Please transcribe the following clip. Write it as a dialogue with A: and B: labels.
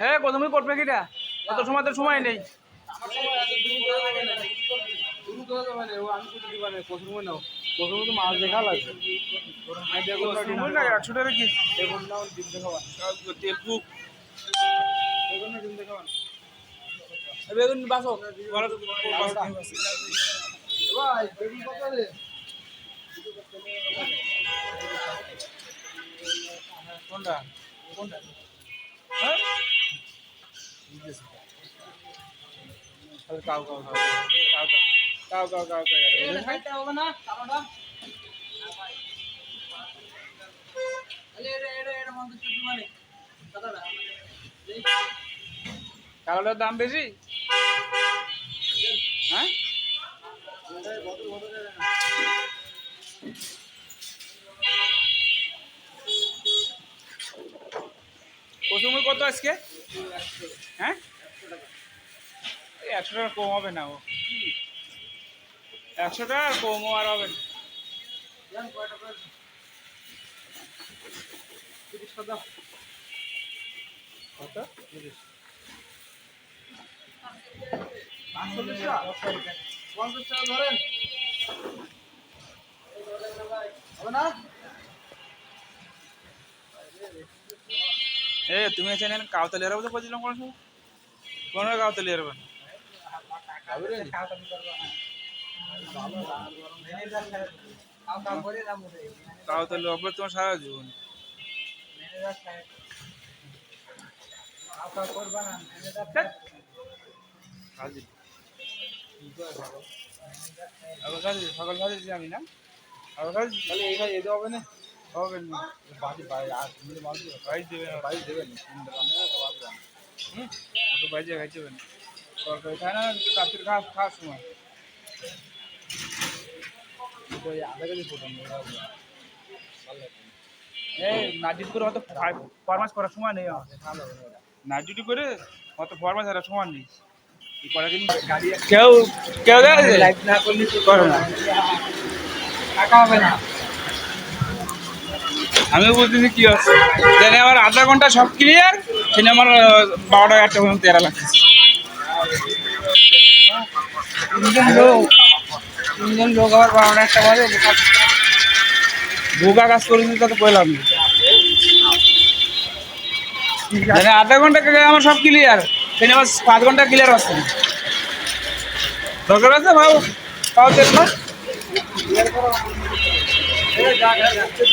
A: হ্যাঁ কদমি করবে কিটা? অত সময় তো সময় নেই।
B: মাছ দেখা লাগবে।
A: সময় লাগে একশো টাকা কি বেগুন বাসো।
B: ভাই বেগুন কত রে
A: কোনটা?
B: কাউ
A: কালোটার দাম বেশি? হ্যাঁ? কসুমের কত আজকে? হ্যাঁ? একশো টাকা কম হবে না ও। একশো টাকা আর কম আর হবে না।
B: কত? টাকা পঞ্চাশ টাকা ধরেন হবে না
A: তুমি এসে নেন কাউতালি হারাবো তো বলছিলাম কোনো সময়? কোনো কাউতালি হবে তোমার সারা জীবন। সকাল কাজে আমি না?
B: তাহলে এই ভাই এতে হবে না।
A: হবে না
B: বাকি ভাই আর মিলে মাল দিবে
A: বাইশ দেবে না।
B: ভাই দেবেন তিন টাকা না তো বাদ দেন
A: হুম? অত বাইজে খাইছে না। তরকারি খায় না রাত্রির খাওয়া খাওয়ার সময়।
B: তো এই আধা কেজি ফুটান
A: এই নাইট করে অত ফরমাস করার সময় নেই আমার নাইট ডিউটি করে অত ফরমাস করার সময় নেই। এই কটা দিন কেউ কেউ দেখে
B: লাইভ না করলে
A: করে না?
B: টাকা হবে না।
A: আমি বুঝতেছি কি হচ্ছে? জানি আমার আধা ঘণ্টা সব ক্লিয়ার সেখানে আমার বারোটা একটা পর্যন্ত তেরা লাগছে
B: লোক লোক আবার বারোটা একটা
A: আধা ঘণ্টা আমার সব ক্লিয়ার পাঁচ ঘণ্টা ক্লিয়ার দরকার আছে ভাও পাও
B: যাচ্ছে